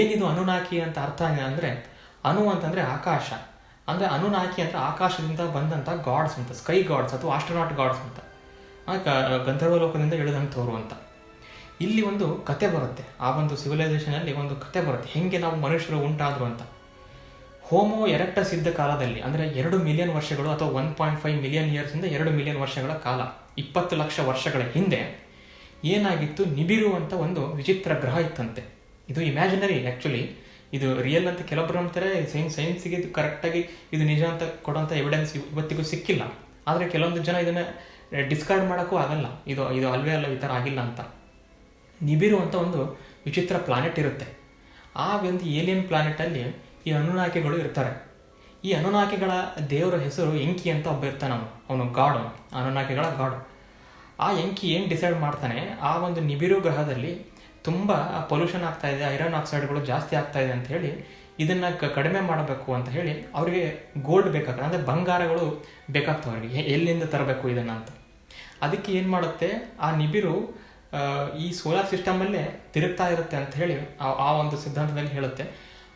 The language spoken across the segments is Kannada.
ಏನಿದು ಅನುನಾಕಿ ಅಂತ ಅರ್ಥ ಅಂದರೆ, ಅನು ಅಂತಂದರೆ ಆಕಾಶ. ಅಂದರೆ ಅನುನಾಕಿ ಅಂದರೆ ಆಕಾಶದಿಂದ ಬಂದಂಥ ಗಾಡ್ಸ್ ಅಂತ ಸ್ಕೈ ಗಾಡ್ಸ್ ಅಥವಾ ಆಸ್ಟ್ರೋನಾಟ್ ಗಾಡ್ಸ್ ಅಂತ. ಗಂಧರ್ವ ಲೋಕದಿಂದ ಇಳಿದಂಥವ್ರು ಅಂತ. ಇಲ್ಲಿ ಒಂದು ಕತೆ ಬರುತ್ತೆ. ಆ ಒಂದು ಸಿವಿಲೈಸೇಷನಲ್ಲಿ ಒಂದು ಕತೆ ಬರುತ್ತೆ. ಹೆಂಗೆ ನಾವು ಮನುಷ್ಯರು ಉಂಟಾದರು ಅಂತ. ಹೋಮೋ ಎರೆಕ್ಟಸ್ ಇದ್ದ ಕಾಲದಲ್ಲಿ, ಅಂದರೆ ಎರಡು ಮಿಲಿಯನ್ ವರ್ಷಗಳು ಅಥವಾ ಒನ್ ಪಾಯಿಂಟ್ ಫೈವ್ ಮಿಲಿಯನ್ ಇಯರ್ಸಿಂದ ಎರಡು ಮಿಲಿಯನ್ ವರ್ಷಗಳ ಕಾಲ, ಇಪ್ಪತ್ತು ಲಕ್ಷ ವರ್ಷಗಳ ಹಿಂದೆ ಏನಾಗಿತ್ತು? ನಿಬಿರು ಅಂತ ಒಂದು ವಿಚಿತ್ರ ಗ್ರಹ ಇತ್ತಂತೆ. ಇದು ಇಮ್ಯಾಜಿನರಿ ಆ್ಯಕ್ಚುಲಿ ಇದು ರಿಯಲ್ ಅಂತ ಕೆಲವೊಬ್ರು ಅಂತಾರೆ ಸೈನ್ಸ್ ಸೈನ್ಸಿಗೆ ಇದು ಕರೆಕ್ಟಾಗಿ ಇದು ನಿಜ ಅಂತ ಕೊಡೋಂಥ ಎವಿಡೆನ್ಸ್ ಇವತ್ತಿಗೂ ಸಿಕ್ಕಿಲ್ಲ. ಆದರೆ ಕೆಲವೊಂದು ಜನ ಇದನ್ನು ಡಿಸ್ಕಾರ್ಡ್ ಮಾಡೋಕ್ಕೂ ಆಗಲ್ಲ. ಇದು ಇದು ಅಲ್ವೇ ಅಲ್ಲ, ಈ ಥರ ಆಗಿಲ್ಲ ಅಂತ. ನಿಬಿರು ಅಂತ ಒಂದು ವಿಚಿತ್ರ ಪ್ಲಾನೆಟ್ ಇರುತ್ತೆ. ಆ ಒಂದು ಏಲಿಯನ್ ಪ್ಲಾನೆಟಲ್ಲಿ ಈ ಅನುನಾಕಿಗಳು ಇರ್ತಾರೆ. ಈ ಅನುನಾಕಿಗಳ ದೇವರ ಹೆಸರು ಎಂಕಿ ಅಂತ ಒಬ್ಬ ಇರ್ತಾನೆ ಅವನು. ಅವನು ಗಾಡು ಅನುನಾಕಿಗಳ ಗಾಡ್. ಆ ಎಂಕಿ ಏನು ಡಿಸೈಡ್ ಮಾಡ್ತಾನೆ? ಆ ಒಂದು ನಿಬಿರು ಗ್ರಹದಲ್ಲಿ ತುಂಬ ಪೊಲ್ಯೂಷನ್ ಆಗ್ತಾ ಇದೆ ಐರನ್ ಆಕ್ಸೈಡ್ಗಳು ಜಾಸ್ತಿ ಆಗ್ತಾ ಇದೆ ಅಂತ ಹೇಳಿ ಇದನ್ನ ಕಡಿಮೆ ಮಾಡಬೇಕು ಅಂತ ಹೇಳಿ ಅವರಿಗೆ ಗೋಲ್ಡ್ ಬೇಕಾಗ್ತದೆ, ಅಂದರೆ ಬಂಗಾರಗಳು ಬೇಕಾಗ್ತವೆ ಅವರಿಗೆ. ಎಲ್ಲಿಂದ ತರಬೇಕು ಇದನ್ನ ಅಂತ? ಅದಕ್ಕೆ ಏನು ಮಾಡುತ್ತೆ, ಆ ನಿಬಿರು ಈ ಸೋಲಾರ್ ಸಿಸ್ಟಮಲ್ಲೇ ತಿರುಗ್ತಾ ಇರುತ್ತೆ ಅಂತ ಹೇಳಿ ಆ- ಆ ಒಂದು ಸಿದ್ಧಾಂತದಲ್ಲಿ ಹೇಳುತ್ತೆ.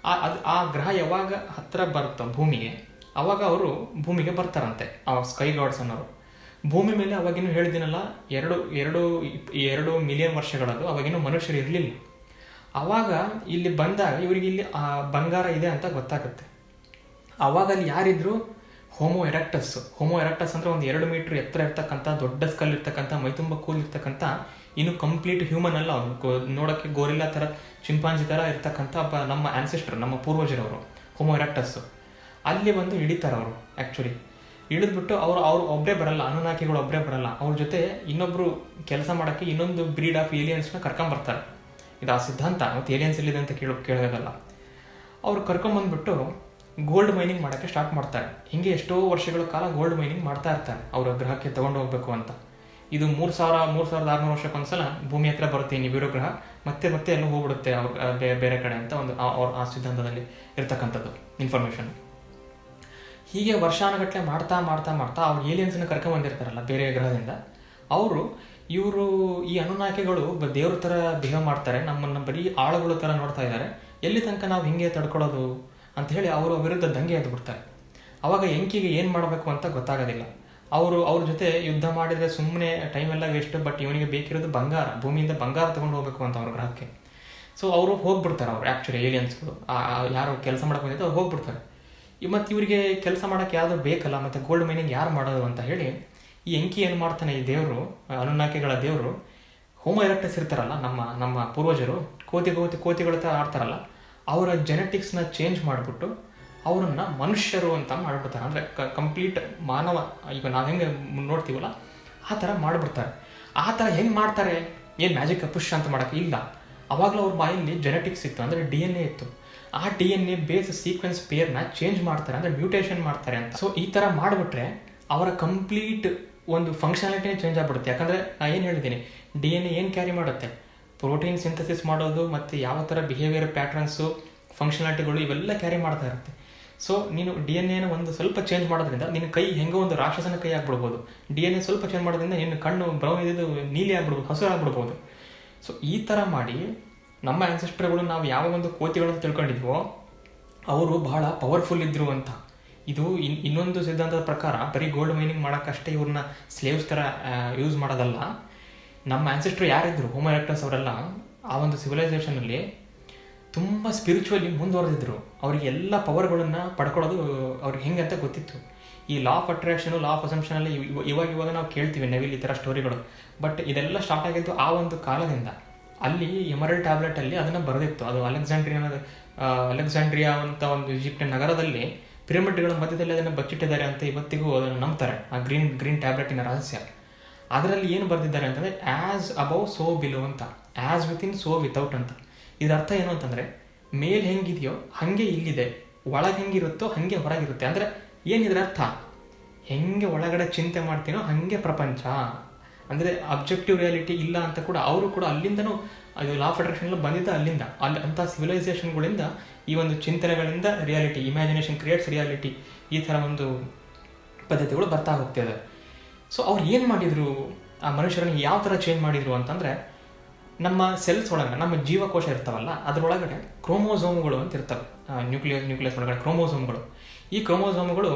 ಆ, ಅದು, ಆ ಗ್ರಹ ಯಾವಾಗ ಹತ್ತಿರ ಬರುತ್ತೋ ಭೂಮಿಗೆ, ಅವಾಗ ಅವರು ಭೂಮಿಗೆ ಬರ್ತಾರಂತೆ, ಆ ಸ್ಕೈ ಗಾಡ್ಸ್ ಅನ್ನೋರು. ಭೂಮಿ ಮೇಲೆ ಅವಾಗೇನು ಹೇಳಿದಿನಲ್ಲ ಎರಡು ಎರಡು ಎರಡು ಮಿಲಿಯನ್ ವರ್ಷಗಳದು ಅವಾಗೇನು ಮನುಷ್ಯರು ಇರಲಿಲ್ಲ. ಅವಾಗ ಇಲ್ಲಿ ಬಂದಾಗ, ಇವರಿಗೆ ಇಲ್ಲಿ, ಆ, ಬಂಗಾರ ಇದೆ ಅಂತ ಗೊತ್ತಾಗುತ್ತೆ. ಆವಾಗ ಅಲ್ಲಿ ಯಾರಿದ್ರು ಹೋಮೋ ಎರೆಕ್ಟಸ್ ಹೋಮೋ ಎರೆಕ್ಟಸ್ ಅಂದ್ರೆ ಒಂದು ಎರಡು ಮೀಟರ್ ಎತ್ತರ ಇರ್ತಕ್ಕಂಥ, ದೊಡ್ಡ ಸ್ಕಲ್ ಇರ್ತಕ್ಕಂಥ ಮೈತುಂಬ ಕೂಲ್ ಇರ್ತಕ್ಕಂಥ, ಇನ್ನು ಕಂಪ್ಲೀಟ್ ಹ್ಯೂಮನ್ ಅಲ್ಲ ಅವನು. ನೋಡೋಕ್ಕೆ ಗೋರಿಲ್ಲಾ ಥರ ಚಿಂಪಾಂಜಿ ಥರ ಇರ್ತಕ್ಕಂಥ ಒಬ್ಬ ನಮ್ಮ ಆನ್ಸೆಸ್ಟರ್ ನಮ್ಮ ಪೂರ್ವಜರವರು ಹೋಮೋ ಎರೆಕ್ಟಸ್ ಅಲ್ಲಿ ಬಂದು ಇಳಿತಾರೆ ಅವರು ಆ್ಯಕ್ಚುಲಿ ಇಳಿದ್ಬಿಟ್ಟು ಅವರು, ಅವ್ರು ಒಬ್ಬರೇ ಬರಲ್ಲ ಅನುನಾಕಿಗಳು ಒಬ್ಬರೇ ಬರಲ್ಲ. ಅವ್ರ ಜೊತೆ ಇನ್ನೊಬ್ರು ಕೆಲಸ ಮಾಡೋಕ್ಕೆ ಇನ್ನೊಂದು ಬ್ರೀಡ್ ಆಫ್ ಏಲಿಯನ್ಸ್ನ ಕರ್ಕೊಂಬರ್ತಾರೆ. ಇದು ಆ ಸಿದ್ಧಾಂತ. ಮತ್ತು ಏಲಿಯನ್ಸ್ ಎಲ್ಲಿದೆ ಅಂತ ಕೇಳೋ ಕೇಳೋದಲ್ಲ ಅವ್ರು ಕರ್ಕೊಂಬಂದ್ಬಿಟ್ಟು ಗೋಲ್ಡ್ ಮೈನಿಂಗ್ ಮಾಡೋಕ್ಕೆ ಸ್ಟಾರ್ಟ್ ಮಾಡ್ತಾರೆ. ಹಿಂಗೆ ಎಷ್ಟೋ ವರ್ಷಗಳ ಕಾಲ ಗೋಲ್ಡ್ ಮೈನಿಂಗ್ ಮಾಡ್ತಾ ಇರ್ತಾರೆ. ಅವರ ಗ್ರಹಕ್ಕೆ ತೊಗೊಂಡು ಹೋಗಬೇಕು ಅಂತ. ಇದು ಮೂರು ಸಾವಿರ, ಮೂರು ಸಾವಿರದ ಆರುನೂರು ವರ್ಷಕ್ಕೊಂದ್ಸಲ ಭೂಮಿ ಹತ್ರ ಬರುತ್ತೆ ನಿಬಿರು ಗ್ರಹ ಮತ್ತೆ ಮತ್ತೆ ಎಲ್ಲ ಹೋಗ್ಬಿಡುತ್ತೆ ಅವ್ರ ಬೇರೆ ಕಡೆ ಅಂತ ಒಂದು ಅವ್ರ, ಆ ಸಿದ್ಧಾಂತದಲ್ಲಿ ಇರ್ತಕ್ಕಂಥದ್ದು ಇನ್ಫಾರ್ಮೇಷನ್ ಹೀಗೆ ವರ್ಷಾನುಗಟ್ಟಲೆ ಮಾಡ್ತಾ ಮಾಡ್ತಾ ಮಾಡ್ತಾ ಅವ್ರು ಏಲಿಯನ್ಸನ್ನು ಕರ್ಕೊಂಬಂದಿರ್ತಾರಲ್ಲ ಬೇರೆ ಗ್ರಹದಿಂದ, ಅವರು ಇವರು ಈ ಅನುನಾಯಕಿಗಳು ದೇವ್ರ ಥರ ಬಿಹೇವ್ ಮಾಡ್ತಾರೆ, ನಮ್ಮನ್ನು ಬರೀ ಆಳುಗಳ ಥರ ನೋಡ್ತಾ ಇದ್ದಾರೆ ಎಲ್ಲಿ ತನಕ ನಾವು ಹಿಂಗೆ ತಡ್ಕೊಳ್ಳೋದು ಅಂತ ಹೇಳಿ ಅವರ ವಿರುದ್ಧ ದಂಗೆ ಎದ್ದು ಬಿಡ್ತಾರೆ. ಆವಾಗ ಎಂಕಿಗೆ ಏನು ಮಾಡಬೇಕು ಅಂತ ಗೊತ್ತಾಗೋದಿಲ್ಲ. ಅವರು ಅವ್ರ ಜೊತೆ ಯುದ್ಧ ಮಾಡಿದರೆ ಸುಮ್ಮನೆ ಟೈಮ್ ಎಲ್ಲ ವೇಸ್ಟ್, ಬಟ್ ಇವನಿಗೆ ಬೇಕಿರೋದು ಬಂಗಾರ, ಭೂಮಿಯಿಂದ ಬಂಗಾರ ತೊಗೊಂಡು ಹೋಗಬೇಕು ಅಂತ ಅವ್ರ ಗ್ರಹಕ್ಕೆ. ಸೊ, ಅವರು ಹೋಗ್ಬಿಡ್ತಾರೆ ಅವ್ರು ಆ್ಯಕ್ಚುಲಿ ಏಲಿಯನ್ಸ್ಗಳು ಯಾರು ಕೆಲಸ ಮಾಡೋಕೆ ಬಂದಿದ್ದು ಅವ್ರು ಹೋಗ್ಬಿಡ್ತಾರೆ. ಮತ್ತು ಇವರಿಗೆ ಕೆಲಸ ಮಾಡೋಕ್ಕೆ ಯಾವುದು ಬೇಕಲ್ಲ, ಮತ್ತು ಗೋಲ್ಡ್ ಮೈನಿಂಗ್ ಯಾರು ಮಾಡೋದು ಅಂತ ಹೇಳಿ, ಈ ಎಂಕಿ ಏನು ಮಾಡ್ತಾನೆ ಈ ದೇವರು ಅನುನಾಕೆಗಳ ದೇವರು, ಹೋಮ ಎರೆಕ್ಟಸ್ ಇರ್ತಾರಲ್ಲ, ನಮ್ಮ ನಮ್ಮ ಪೂರ್ವಜರು, ಕೋತಿ ಕೋತಿ, ಕೋತಿಗಳ ಥರ ಆಡ್ತಾರಲ್ಲ, ಅವರ ಜೆನೆಟಿಕ್ಸ್ನ ಚೇಂಜ್ ಮಾಡಿಬಿಟ್ಟು ಅವರನ್ನ ಮನುಷ್ಯರು ಅಂತ ಮಾಡಿಬಿಡ್ತಾರೆ. ಅಂದರೆ ಕಂಪ್ಲೀಟ್ ಮಾನವ, ಈಗ ನಾವು ಹೆಂಗೆ ನೋಡ್ತೀವಲ್ಲ, ಆ ಥರ ಮಾಡಿಬಿಡ್ತಾರೆ. ಆ ಥರ ಹೆಂಗೆ ಮಾಡ್ತಾರೆ? ಏನು ಮ್ಯಾಜಿಕ್ ಪುಷ್ ಅಂತ ಮಾಡೋಕ್ಕೆ ಇಲ್ಲ. ಅವಾಗಲೂ ಅವ್ರ ಬಾಯಲ್ಲಿ ಜೆನೆಟಿಕ್ಸ್ ಇತ್ತು, ಅಂದರೆ ಡಿ ಎನ್ ಎ ಇತ್ತು. ಆ D N A base sequence ಪೇರ್ನ change ಮಾಡ್ತಾರೆ ಅಂದರೆ ಮ್ಯೂಟೇಷನ್ ಮಾಡ್ತಾರೆ ಅಂತ. ಸೊ ಈ ಥರ ಮಾಡಿಬಿಟ್ರೆ ಅವರ ಕಂಪ್ಲೀಟ್ ಒಂದು ಫಂಕ್ಷನಾಲಿಟಿನೇ ಚೇಂಜ್ ಆಗ್ಬಿಡುತ್ತೆ. ಯಾಕಂದರೆ ನಾನು ಏನು ಹೇಳಿದ್ದೀನಿ? ಡಿ ಎನ್ ಎ ಏನು ಕ್ಯಾರಿ ಮಾಡುತ್ತೆ? ಪ್ರೋಟೀನ್ ಸಿಂಥಸಿಸ್ ಮಾಡೋದು ಮತ್ತು ಯಾವ ಥರ ಬಿಹೇವಿಯರ್ ಪ್ಯಾಟ್ರನ್ಸು ಫಂಕ್ಷನಾಲಿಟಿಗಳು ಇವೆಲ್ಲ ಕ್ಯಾರಿ ಮಾಡ್ತಾ ಇರುತ್ತೆ. ಸೊ ನೀನು ಡಿ ಎನ್ ಎನ ಒಂದು ಸ್ವಲ್ಪ ಚೇಂಜ್ ಮಾಡೋದ್ರಿಂದ ನಿನ್ನ ಕೈ ಹೆಂಗೋ ಒಂದು ರಾಕ್ಷಸನ ಕೈ ಆಗ್ಬಿಡ್ಬೋದು. ಡಿ ಎನ್ ಎ ಸ್ವಲ್ಪ ಚೇಂಜ್ ಮಾಡೋದ್ರಿಂದ ನಿನ್ನ ಕಣ್ಣು ಬ್ರೌನ್ ಇದ್ದು, ನೀಲಿ ಆಗ್ಬಿಡ್ಬೋದು ಹಸಿರು ಆಗ್ಬಿಡ್ಬೋದು ಸೊ ಈ ಥರ ಮಾಡಿ ನಮ್ಮ ಆ್ಯನ್ಸೆಸ್ಟ್ರ್ಗಳು ನಾವು ಯಾವ ಒಂದು ಕೋತಿಗಳನ್ನು ತಿಳ್ಕೊಂಡಿದ್ವೋ, ಅವರು ಬಹಳ ಪವರ್ಫುಲ್ ಇದ್ದರು ಅಂತ ಇದು ಇನ್, ಇನ್ನೊಂದು ಸಿದ್ಧಾಂತದ ಪ್ರಕಾರ ಬರೀ ಗೋಲ್ಡ್ ಮೈನಿಂಗ್ ಮಾಡೋಕ್ಕಷ್ಟೇ ಇವ್ರನ್ನ ಸ್ಲೇವ್ಸ್ ಥರ ಯೂಸ್ ಮಾಡೋದಲ್ಲ. ನಮ್ಮ ಆ್ಯನ್ಸೆಸ್ಟ್ರು ಯಾರಿದ್ರು ಹೋಮ್ ಎಲೆಕ್ಟ್ರಸ್ ಅವರೆಲ್ಲ ಆ ಒಂದು ಸಿವಿಲೈಸೇಷನಲ್ಲಿ ತುಂಬ ಸ್ಪಿರಿಚುವಲಿ ಮುಂದುವರೆದಿದ್ರು. ಅವ್ರಿಗೆ ಎಲ್ಲ ಪವರ್ಗಳನ್ನು ಪಡ್ಕೊಳ್ಳೋದು ಅವ್ರಿಗೆ ಹೆಂಗೆ ಅಂತ ಗೊತ್ತಿತ್ತು. ಈ law of attraction law of ಅಸಂಪ್ಷನಲ್ಲಿ ಇವಾಗ ಇವಾಗ ನಾವು ಕೇಳ್ತೀವಿ ನೆವಿಲ್ ಈ ಥರ ಸ್ಟೋರಿಗಳು ಬಟ್ ಇದೆಲ್ಲ ಸ್ಟಾರ್ಟ್ ಆಗಿದ್ದು ಆ ಒಂದು ಕಾಲದಿಂದ. ಅಲ್ಲಿ ಎಮರಲ್ ಟ್ಯಾಬ್ಲೆಟಲ್ಲಿ ಅದನ್ನು ಬರೆದಿತ್ತು. ಅದು ಅಲೆಕ್ಸಾಂಡ್ರಿಯಾ ಅಲೆಕ್ಸಾಂಡ್ರಿಯಾ ಅಂತ ಒಂದು ಈಜಿಪ್ಟಿನ ನಗರದಲ್ಲಿ ಪಿರಮಿಡ್ಗಳ ಮಧ್ಯದಲ್ಲಿ ಅದನ್ನು ಬಚ್ಚಿಟ್ಟಿದ್ದಾರೆ ಅಂತ ಇವತ್ತಿಗೂ ಅದನ್ನು ನಂಬ್ತಾರೆ. ಆ ಗ್ರೀನ್ ಗ್ರೀನ್ ಟ್ಯಾಬ್ಲೆಟಿನ ರಹಸ್ಯ. ಅದರಲ್ಲಿ ಏನು ಬರೆದಿದ್ದಾರೆ ಅಂತಂದರೆ ಆ್ಯಸ್ ಅಬೌವ್ ಸೋ ಬಿಲೋ ಅಂತ. ಆ್ಯಸ್ ವಿತಿನ್ ಸೋ ವಿತೌಟ್ ಅಂತ. ಇದರ ಅರ್ಥ ಏನು ಅಂತಂದರೆ, ಮೇಲ್ ಹೆಂಗಿದೆಯೋ ಹಾಗೆ ಇಲ್ಲಿದೆ. ಒಳಗೆ ಹೆಂಗಿರುತ್ತೋ ಹಾಗೆ ಹೊರಗಿರುತ್ತೆ. ಅಂದರೆ ಏನಿದ್ರ ಅರ್ಥ? ಹೆಂಗೆ ಒಳಗಡೆ ಚಿಂತೆ ಮಾಡ್ತೀನೋ ಹಾಗೆ ಪ್ರಪಂಚ. ಅಂದರೆ ಅಬ್ಜೆಕ್ಟಿವ್ ರಿಯಾಲಿಟಿ ಇಲ್ಲ ಅಂತ ಕೂಡ ಅವರು ಕೂಡ ಅಲ್ಲಿಂದನೂ ಅದು ಲಾ ಫೆಡರೇಷನ್ ಬಂದಿದ್ದ ಅಲ್ಲಿಂದ. ಅಲ್ಲಿ ಅಂಥ ಸಿವಿಲೈಸೇಷನ್ಗಳಿಂದ ಈ ಒಂದು ಚಿಂತನೆಗಳಿಂದ ರಿಯಾಲಿಟಿ ಇಮ್ಯಾಜಿನೇಷನ್ ಕ್ರಿಯೇಟ್ಸ್ ರಿಯಾಲಿಟಿ ಈ ಥರ ಒಂದು ಪದ್ಧತಿಗಳು ಬರ್ತಾ ಹೋಗ್ತಿದೆ. ಸೊ ಅವ್ರು ಏನು ಮಾಡಿದರು? ಆ ಮನುಷ್ಯರನ್ನು ಯಾವ ಥರ ಚೇಂಜ್ ಮಾಡಿದರು ಅಂತಂದರೆ, ನಮ್ಮ ಸೆಲ್ಸ್ ಒಳಗಡೆ, ನಮ್ಮ ಜೀವಕೋಶ ಇರ್ತಾವಲ್ಲ, ಅದರೊಳಗಡೆ ಕ್ರೋಮೋಸೋಮ್ಗಳು ಅಂತ ಇರ್ತವೆ. ನ್ಯೂಕ್ಲಿಯಸ್ ನ್ಯೂಕ್ಲಿಯಸ್ ಒಳಗಡೆ ಕ್ರೋಮೋಸೋಮ್ಗಳು ಈ ಕ್ರೋಮೋಸೋಮ್ಗಳು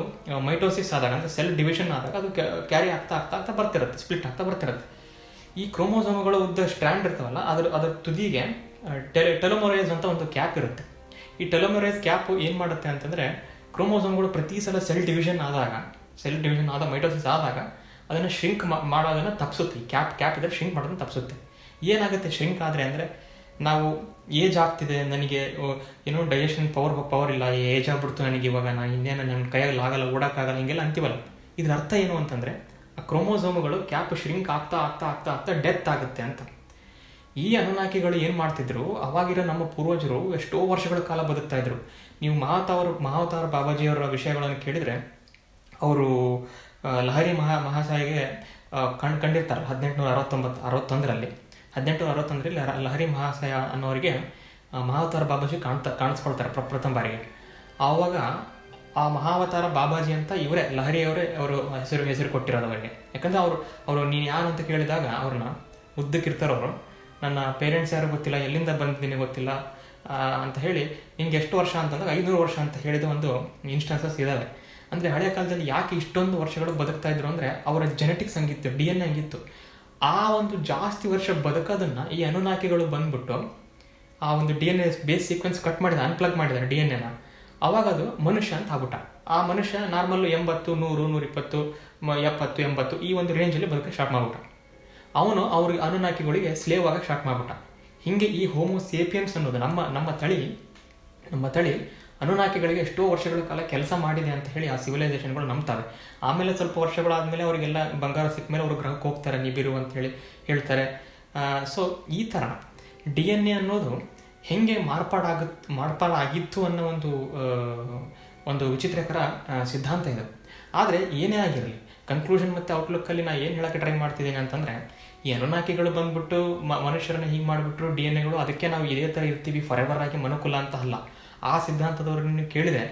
ಮೈಟೋಸಿಸ್ ಆದಾಗ, ಅಂದರೆ ಸೆಲ್ ಡಿವಿಷನ್ ಆದಾಗ ಅದು ಕ್ಯಾರಿ ಆಗ್ತಾ ಆಗ್ತಾ ಆಗ್ತಾ ಬರ್ತಿರುತ್ತೆ ಸ್ಪ್ಲಿಟ್ ಆಗ್ತಾ ಬರ್ತಿರುತ್ತೆ. ಈ ಕ್ರೋಮೋಸೋಮ್ಗಳ ಉದ್ದ ಸ್ಟ್ರ್ಯಾಂಡ್ ಇರ್ತಾವಲ್ಲ, ಅದ್ರ ಅದ್ರ ತುದಿಗೆ ಟೆಲ್, ಟೆಲೊಮೊರೈಸ್ ಅಂತ ಒಂದು ಕ್ಯಾಪ್ ಇರುತ್ತೆ. ಈ ಟೆಲೊಮೊರೈಸ್ ಕ್ಯಾಪ್ ಏನು ಮಾಡುತ್ತೆ ಅಂತಂದರೆ, ಕ್ರೋಮೋಸೋಮ್ಗಳು ಪ್ರತಿ ಸಲ ಸೆಲ್ ಡಿವಿಷನ್ ಆದಾಗ, ಸೆಲ್ ಡಿವಿಷನ್ ಆದ ಮೈಟೋಸಿಸ್ ಆದಾಗ, ಅದನ್ನು ಶ್ರಿಂಕ್ ಮಾಡೋದನ್ನು ತಪ್ಪಿಸುತ್ತೆ ಈ ಕ್ಯಾಪ್ ಕ್ಯಾಪ್ ಇದ್ರೆ ಶ್ರಿಂಕ್ ಮಾಡೋದನ್ನು ತಪ್ಪಿಸುತ್ತೆ ಏನಾಗುತ್ತೆ ಶ್ರಿಂಕ್ ಆದರೆ ಅಂದರೆ, ನಾವು ಏಜ್ ಆಗ್ತಿದೆ, ನನಗೆ ಏನೋ ಡೈಜೆಷನ್ ಪವರ್ ಪವರ್ ಇಲ್ಲ, ಏಜ್ ಆಗ್ಬಿಡ್ತು ನನಗೆ ಇವಾಗ ನಾನು ಇನ್ನೇನು ನನ್ನ ಕೈಯಲ್ಲಿ ಆಗಲ್ಲ, ಓಡೋಕ್ಕಾಗಲ್ಲ, ಹಿಂಗೆಲ್ಲ ಅಂತೀವಲ್ಲ. ಇದ್ರ ಅರ್ಥ ಏನು ಅಂತಂದರೆ ಕ್ರೋಮೋಸೋಮ್ಗಳು ಕ್ಯಾಪ್ ಶ್ರಿಂಕ್ ಆಗ್ತಾ ಆಗ್ತಾ ಆಗ್ತಾ ಆಗ್ತಾ ಡೆತ್ ಆಗುತ್ತೆ ಅಂತ. ಈ ಅನುನಾಕಿಗಳು ಏನು ಮಾಡ್ತಿದ್ರು? ಅವಾಗಿರೋ ನಮ್ಮ ಪೂರ್ವಜರು ಎಷ್ಟೋ ವರ್ಷಗಳ ಕಾಲ ಬದುಕ್ತಾ ಇದ್ರು. ನೀವು ಮಹಾತಾವರ್ ಮಹಾವತಾರ ಬಾಬಾಜಿಯವರ ವಿಷಯಗಳನ್ನು ಕೇಳಿದರೆ ಅವರು ಲಹರಿ ಮಹಾ ಮಹಾಸಾಯಿಗೆ ಕಂಡು ಕಂಡಿರ್ತಾರೆ ಹದಿನೆಂಟುನೂರ ಅರವತ್ತೊಂಬತ್ತು ಅರವತ್ತೊಂದರಲ್ಲಿ. ಹದಿನೆಂಟುನೂರ ಅರವತ್ತೊಂದರಲ್ಲಿ ಲಹರಿ ಮಹಾಶಯ ಅನ್ನೋರಿಗೆ ಆ, ಮಹಾವತಾರ ಬಾಬಾಜಿ ಕಾಣ್ತಾ ಕಾಣಿಸ್ಕೊಳ್ತಾರೆ ಪ್ರಪ್ರಥಮ ಬಾರಿಗೆ. ಆವಾಗ ಆ ಮಹಾವತಾರ ಬಾಬಾಜಿ ಅಂತ ಇವರೇ ಲಹರಿಯವರೇ ಅವರು ಹೆಸರು ಹೆಸರು ಕೊಟ್ಟಿರೋದು ಅವರಿಗೆ. ಯಾಕಂದ್ರೆ ಅವರು ಅವರು ನೀನು ಯಾರು ಅಂತ ಕೇಳಿದಾಗ ಅವ್ರನ್ನ ಉದ್ದಕ್ಕಿರ್ತಾರವರು ನನ್ನ ಪೇರೆಂಟ್ಸ್ ಯಾರು ಗೊತ್ತಿಲ್ಲ, ಎಲ್ಲಿಂದ ಬಂದಿದ್ದೀನಿ ಗೊತ್ತಿಲ್ಲ ಅಂತ ಹೇಳಿ ನಿಮ್ಗೆ ಎಷ್ಟು ವರ್ಷ ಅಂತಂದಾಗ ಐನೂರು ವರ್ಷ ಅಂತ ಹೇಳಿದ ಒಂದು ಇನ್ಸ್ಟಾನ್ಸಸ್ ಇದ್ದಾವೆ ಅಂದರೆ ಹಳೆಯ ಕಾಲದಲ್ಲಿ ಯಾಕೆ ಇಷ್ಟೊಂದು ವರ್ಷಗಳು ಬದುಕ್ತಾ ಇದ್ರು ಅಂದರೆ ಅವರ ಜೆನೆಟಿಕ್ಸ್ ಹಂಗಿತ್ತು ಡಿ ಎನ್ ಹಂಗಿತ್ತು ಆ ಒಂದು ಜಾಸ್ತಿ ವರ್ಷ ಬದುಕೋದನ್ನು ಈ ಅನುನಾಕಿಗಳು ಬಂದ್ಬಿಟ್ಟು ಆ ಒಂದು D N S base sequence cut ಮಾಡಿದ ಅನ್ಪ್ಲಗ್ ಮಾಡಿದ್ದಾರೆ ಡಿ ಎನ್ ಎನ ಅವಾಗ ಅದು ಮನುಷ್ಯ ಅಂತ ಆಗ್ಬಿಟ್ಟ. ಆ ಮನುಷ್ಯ ನಾರ್ಮಲ್ ಎಂಬತ್ತು, ನೂರು, ನೂರಿಪ್ಪತ್ತು ಎಪ್ಪತ್ತು, ಎಂಬತ್ತು ಈ ಒಂದು ರೇಂಜಲ್ಲಿ ಬದುಕಕ್ಕೆ ಸ್ಟಾರ್ಟ್ ಮಾಡ್ಬಿಟ್ಟ. ಅವನು ಅವ್ರಿಗೆ ಅನುನಾಕಿಗಳಿಗೆ ಸ್ಲೇವ್ ಆಗಕ್ಕೆ ಸ್ಟಾರ್ಟ್ ಮಾಡ್ಬಿಟ್ಟ. ಹಿಂಗೆ ಈ ಹೋಮೋ ಸೇಪಿಯನ್ಸ್ ಅನ್ನೋದು ನಮ್ಮ ನಮ್ಮ ತಳಿ ನಮ್ಮ ತಳಿ ಅನುನಾಕಿಗಳಿಗೆ ಎಷ್ಟೋ ವರ್ಷಗಳ ಕಾಲ ಕೆಲಸ ಮಾಡಿದೆ ಅಂತ ಹೇಳಿ ಆ ಸಿವಿಲೈಸೇಷನ್ಗಳು ನಂಬ್ತಾರೆ. ಆಮೇಲೆ ಸ್ವಲ್ಪ ವರ್ಷಗಳಾದಮೇಲೆ ಅವರಿಗೆಲ್ಲ ಬಂಗಾರ ಸಿಕ್ಕ ಮೇಲೆ ಅವರು ಗ್ರಹಕ್ಕೆ ಹೋಗ್ತಾರೆ ನಿಬಿರು ಅಂತ ಹೇಳಿ ಹೇಳ್ತಾರೆ. ಸೊ ಈ ಥರ ಡಿ ಎನ್ ಎ ಅನ್ನೋದು ಹೆಂಗೆ ಮಾರ್ಪಾಡಾಗುತ್ತೆ ಮಾರ್ಪಾಡಾಗಿತ್ತು ಅನ್ನೋ ಒಂದು ಒಂದು ವಿಚಿತ್ರಕರ ಸಿದ್ಧಾಂತ ಇದೆ. ಆದರೆ ಏನೇ ಆಗಿರಲಿ ಕನ್ಕ್ಲೂಷನ್ ಮತ್ತು ಔಟ್ಲುಕ್ಕಲ್ಲಿ ನಾನು ಏನು ಹೇಳೋಕ್ಕೆ ಟ್ರೈ ಮಾಡ್ತಿದ್ದೀನಿ ಅಂತಂದರೆ, ಈ ಅನುನಾಕಿಗಳು ಬಂದ್ಬಿಟ್ಟು ಮನುಷ್ಯರನ್ನ ಹೀಗೆ ಮಾಡಿಬಿಟ್ರು ಡಿ ಎನ್ ಎಗಳು ಅದಕ್ಕೆ ನಾವು ಇದೇ ಥರ ಇರ್ತೀವಿ ಫಾರೆವರ್ ಆಗಿ ಮನುಕುಲ ಅಂತ ಅಲ್ಲ. ಆ ಸಿದ್ಧಾಂತದವ್ರನ್ನ ಕೇಳಿದೆ,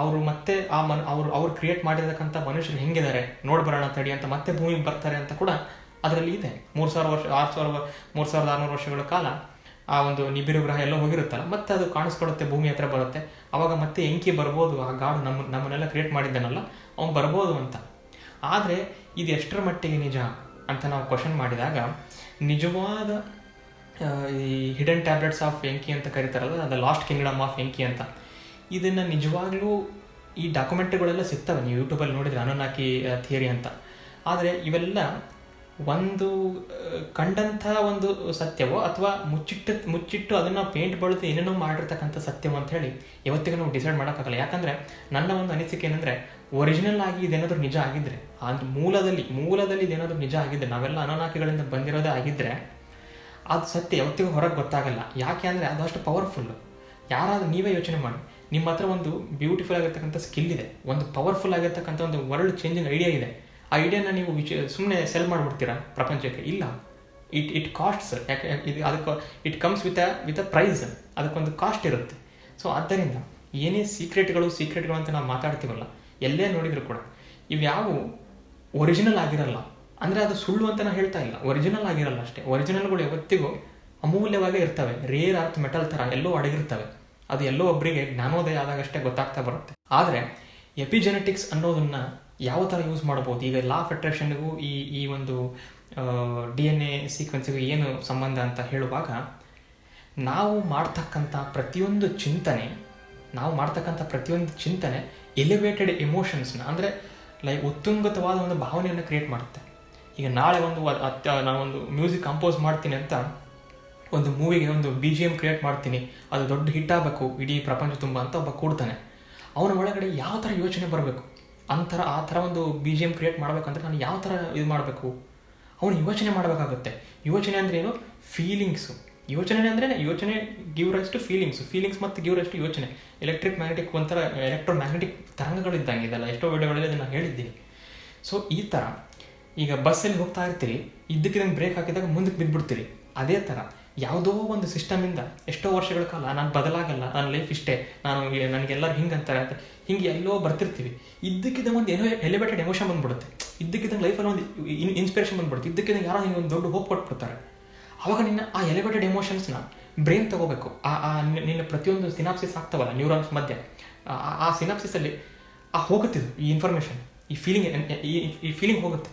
ಅವರು ಮತ್ತೆ ಆ ಮನ್, ಅವರು, ಅವ್ರು ಕ್ರಿಯೇಟ್ ಮಾಡಿರತಕ್ಕಂಥ ಮನುಷ್ಯರು ಹೆಂಗಿದ್ದಾರೆ, ನೋಡಿ ಬರೋಣ ತಡಿ ಅಂತ ಮತ್ತೆ ಭೂಮಿಗೆ ಬರ್ತಾರೆ ಅಂತ ಕೂಡ ಅದರಲ್ಲಿ ಇದೆ. ಮೂರು ಸಾವಿರ ವರ್ಷ, ಆರು ಸಾವಿರ, ಮೂರು ಸಾವಿರದ ಆರುನೂರು ವರ್ಷಗಳ ಕಾಲ ಆ ಒಂದು ನಿಬಿರು ಗ್ರಹ ಎಲ್ಲ ಹೋಗಿರುತ್ತಲ್ಲ, ಮತ್ತೆ ಅದು ಕಾಣಿಸ್ಕೊಡುತ್ತೆ ಭೂಮಿ ಹತ್ರ ಬರುತ್ತೆ. ಅವಾಗ ಮತ್ತೆ ಎಂಕಿ ಬರ್ಬೋದು, ಆ ಗಾಡು ನಮ್ಮ, ನಮ್ಮನ್ನೆಲ್ಲ ಕ್ರಿಯೇಟ್ ಮಾಡಿದ್ದಾನಲ್ಲ, ಅವ್ನು ಬರ್ಬೋದು ಅಂತ. ಆದರೆ ಇದು ಎಷ್ಟರ ಮಟ್ಟಿಗೆ ನಿಜ ಅಂತ ನಾವು ಕ್ವಶನ್ ಮಾಡಿದಾಗ, ನಿಜವಾದ ಈ ಹಿಡನ್ ಟ್ಯಾಬ್ಲೆಟ್ಸ್ ಆಫ್ ಎಂಕಿ ಅಂತ ಕರೀತಾರಲ್ಲ, ಅದು ಲಾಸ್ಟ್ ಕಿಂಗ್ಡಮ್ ಆಫ್ ಎಂಕಿ ಅಂತ. ಇದನ್ನು ನಿಜವಾಗ್ಲೂ ಈ ಡಾಕ್ಯುಮೆಂಟ್ಗಳೆಲ್ಲ ಸಿಗ್ತವೆ. ನೀವು ಯೂಟ್ಯೂಬಲ್ಲಿ ನೋಡಿದ್ರೆ ಅನುನಾಕಿ ಥಿಯರಿ ಅಂತ. ಆದರೆ ಇವೆಲ್ಲ ಒಂದು ಕಂಡಂಥ ಒಂದು ಸತ್ಯವೋ ಅಥವಾ ಮುಚ್ಚಿಟ್ಟು ಮುಚ್ಚಿಟ್ಟು ಅದನ್ನು ಪೇಂಟ್ ಬಳಿದು ಏನೇನೋ ಮಾಡಿರ್ತಕ್ಕಂಥ ಸತ್ಯವೋ ಅಂತ ಹೇಳಿ ಯಾವತ್ತಿಗೂ ನಾವು ಡಿಸೈಡ್ ಮಾಡೋಕ್ಕಾಗಲ್ಲ. ಯಾಕಂದರೆ ನನ್ನ ಒಂದು ಅನಿಸಿಕೆ ಏನಂದರೆ ಒರಿಜಿನಲ್ ಆಗಿ ಇದೇನಾದರೂ ನಿಜ ಆಗಿದ್ದರೆ ಅದು ಮೂಲದಲ್ಲಿ ಮೂಲದಲ್ಲಿ ಇದೇನಾದರೂ ನಿಜ ಆಗಿದ್ದರೆ ನಾವೆಲ್ಲ ಅನುನಾಕಿಗಳಿಂದ ಬಂದಿರೋದೇ ಆಗಿದ್ದರೆ ಅದು ಸತ್ಯ ಯಾವತ್ತಿಗೂ ಹೊರಗೆ ಗೊತ್ತಾಗಲ್ಲ. ಯಾಕೆ ಅಂದರೆ ಅದು ಅಷ್ಟು ಪವರ್ಫುಲ್ಲು ಯಾರಾದರೂ ನೀವೇ ಯೋಚನೆ ಮಾಡಿ. ನಿಮ್ಮ ಹತ್ರ ಒಂದು ಬ್ಯೂಟಿಫುಲ್ ಆಗಿರ್ತಕ್ಕಂಥ ಸ್ಕಿಲ್ ಇದೆ. ಒಂದು ಪವರ್ಫುಲ್ ಆಗಿರ್ತಕ್ಕಂಥ ಒಂದು ವರ್ಲ್ಡ್ ಚೇಂಜಿಂಗ್ ಐಡಿಯಾ ಇದೆ. ಆ ಐಡಿಯಾನ ನೀವು ವಿಚ ಸುಮ್ಮನೆ ಸೆಲ್ ಮಾಡಿಬಿಡ್ತೀರಾ ಪ್ರಪಂಚಕ್ಕೆ? ಇಲ್ಲ. ಇಟ್ ಇಟ್ ಕಾಸ್ಟ್ಸ್ ಯಾಕೆ ಇದು ಅದಕ್ಕೆ it comes with a with a price ಅದಕ್ಕೊಂದು ಕಾಸ್ಟ್ ಇರುತ್ತೆ. ಸೊ ಆದ್ದರಿಂದ ಏನೇ ಸೀಕ್ರೆಟ್ಗಳು ಸೀಕ್ರೆಟ್ಗಳು ಅಂತ ನಾವು ಮಾತಾಡ್ತೀವಲ್ಲ, ಎಲ್ಲೇ ನೋಡಿದರೂ ಕೂಡ ಇವ್ಯಾವು ಒರಿಜಿನಲ್ ಆಗಿರಲ್ಲ. ಅಂದರೆ ಅದು ಸುಳ್ಳು ಅಂತ ನಾನು ಹೇಳ್ತಾ ಇಲ್ಲ. ಒರಿಜಿನಲ್ ಆಗಿರಲ್ಲ ಅಷ್ಟೇ. ಒರಿಜಿನಲ್ಗಳು ಯಾವತ್ತಿಗೂ ಅಮೂಲ್ಯವಾಗೇ ಇರ್ತವೆ. ರೇರ್ ಅರ್ತ್ ಮೆಟಲ್ ಥರ ಎಲ್ಲೋ ಅಡಗಿರ್ತವೆ. ಅದು ಎಲ್ಲೋ ಒಬ್ಬರಿಗೆ ಜ್ಞಾನೋದಯ ಆದಾಗಷ್ಟೇ ಗೊತ್ತಾಗ್ತಾ ಬರುತ್ತೆ. ಆದರೆ ಎಪಿಜೆನೆಟಿಕ್ಸ್ ಅನ್ನೋದನ್ನ ಯಾವ ಥರ ಯೂಸ್ ಮಾಡ್ಬೋದು ಈಗ ಲಾ ಆಫ್ ಅಟ್ರಾಕ್ಷನ್ಗೂ ಈ ಈ ಒಂದು ಡಿ ಎನ್ ಎ ಸೀಕ್ವೆನ್ಸಿಗೂ ಏನು ಸಂಬಂಧ ಅಂತ ಹೇಳುವಾಗ, ನಾವು ಮಾಡ್ತಕ್ಕಂಥ ಪ್ರತಿಯೊಂದು ಚಿಂತನೆ, ನಾವು ಮಾಡ್ತಕ್ಕಂಥ ಪ್ರತಿಯೊಂದು ಚಿಂತನೆ ಎಲಿವೇಟೆಡ್ ಎಮೋಷನ್ಸ್ನ ಅಂದರೆ ಲೈಕ್ ಉತ್ತುಂಗತವಾದ ಒಂದು ಭಾವನೆಯನ್ನು ಕ್ರಿಯೇಟ್ ಮಾಡುತ್ತೆ. ಈಗ ನಾಳೆ ಒಂದು ಅತ್ಯ ನಾನೊಂದು ಮ್ಯೂಸಿಕ್ ಕಂಪೋಸ್ ಮಾಡ್ತೀನಿ ಅಂತ ಒಂದು ಮೂವಿಗೆ ಒಂದು ಬಿ ಜಿ ಎಂ ಕ್ರಿಯೇಟ್ ಮಾಡ್ತೀನಿ, ಅದು ದೊಡ್ಡ ಹಿಟ್ ಆಗಬೇಕು, ಇಡೀ ಪ್ರಪಂಚ ತುಂಬ ಅಂತ ಒಬ್ಬ ಕೂಡ್ತಾನೆ. ಅವನ ಒಳಗಡೆ ಯಾವ ಥರ ಯೋಚನೆ ಬರಬೇಕು? ಅಂಥರ, ಆ ಥರ ಒಂದು ಬಿ ಜಿ ಎಂ ಕ್ರಿಯೇಟ್ ಮಾಡಬೇಕಂದ್ರೆ ನಾನು ಯಾವ ಥರ ಇದು ಮಾಡಬೇಕು? ಅವನು ಯೋಚನೆ ಮಾಡಬೇಕಾಗುತ್ತೆ. ಯೋಚನೆ ಅಂದ್ರೆ ಏನು? ಫೀಲಿಂಗ್ಸು ಯೋಚನೆ ಅಂದರೆ ಯೋಚನೆ give rise to feelings feelings ಮತ್ತು ಗಿವ್ ರೈಸ್ ಟು ಯೋಚನೆ. ಎಲೆಕ್ಟ್ರಿಕ್ ಮ್ಯಾಗ್ನೆಟಿಕ್ ಒಂಥರ ಎಲೆಕ್ಟ್ರೋ ಮ್ಯಾಗ್ನೆಟಿಕ್ ತರಂಗಗಳಿದ್ದಂಗೆ ಇದೆಲ್ಲ. ಎಷ್ಟೋ ವಿಡಿಯೋಗಳಲ್ಲಿ ಅದನ್ನು ಹೇಳಿದ್ದೀನಿ. ಸೊ ಈ ಥರ ಈಗ ಬಸ್ಸಲ್ಲಿ ಹೋಗ್ತಾ ಇರ್ತೀರಿ ಇದ್ದಕ್ಕಿದಂಗೆ ಬ್ರೇಕ್ ಹಾಕಿದಾಗ ಮುಂದಕ್ಕೆ ಬಿದ್ದುಬಿಡ್ತೀರಿ ಅದೇ ಥರ. ಯಾವುದೋ ಒಂದು ಸಿಸ್ಟಮಿಂದ ಎಷ್ಟೋ ವರ್ಷಗಳ ಕಾಲ ನಾನು ಬದಲಾಗಲ್ಲ ನನ್ನ ಲೈಫ್ ಇಷ್ಟೇ, ನಾನು ನನಗೆಲ್ಲರೂ ಹಿಂಗೆ ಅಂತಾರೆ ಅಂತ ಹಿಂಗೆ ಎಲ್ಲೋ ಬರ್ತಿರ್ತೀವಿ. ಇದ್ದಕ್ಕಿದ್ದ ಒಂದು ಏನೋ ಎಲಿವೇಟೆಡ್ ಎಮೋಷನ್ ಬಂದ್ಬಿಡುತ್ತೆ. ಇದ್ದಕ್ಕಿದ್ದಂಗೆ ಲೈಫಲ್ಲಿ ಒಂದು ಇನ್ಸ್ಪಿರೇಷನ್ ಬಂದ್ಬಿಡುತ್ತೆ. ಇದ್ದಕ್ಕಿದ್ದಂಗೆ ಯಾರೋ ನಿಮಗೆ ಒಂದು ದೊಡ್ಡ ಹೋಪ್ ಕೊಟ್ಬಿಡ್ತಾರೆ. ಆವಾಗ ನಿನ್ನ ಆ ಎಲಿವೇಟೆಡ್ ಎಮೋಷನ್ಸ್ನ ಬ್ರೈನ್ ತಗೋಬೇಕು. ಆ ಆ ನಿನ್ನ ಪ್ರತಿಯೊಂದು ಸಿನಾಪ್ಸಿಸ್ ಆಗ್ತಾವಲ್ಲ ನ್ಯೂರಾನ್ಸ್ ಮಧ್ಯೆ, ಆ ಸಿನಾಪ್ಸಿಸಲ್ಲಿ ಆ ಹೋಗುತ್ತಿದ್ದು ಈ ಇನ್ಫಾರ್ಮೇಷನ್ ಈ ಫೀಲಿಂಗ್ ಈ ಫೀಲಿಂಗ್ ಹೋಗುತ್ತೆ.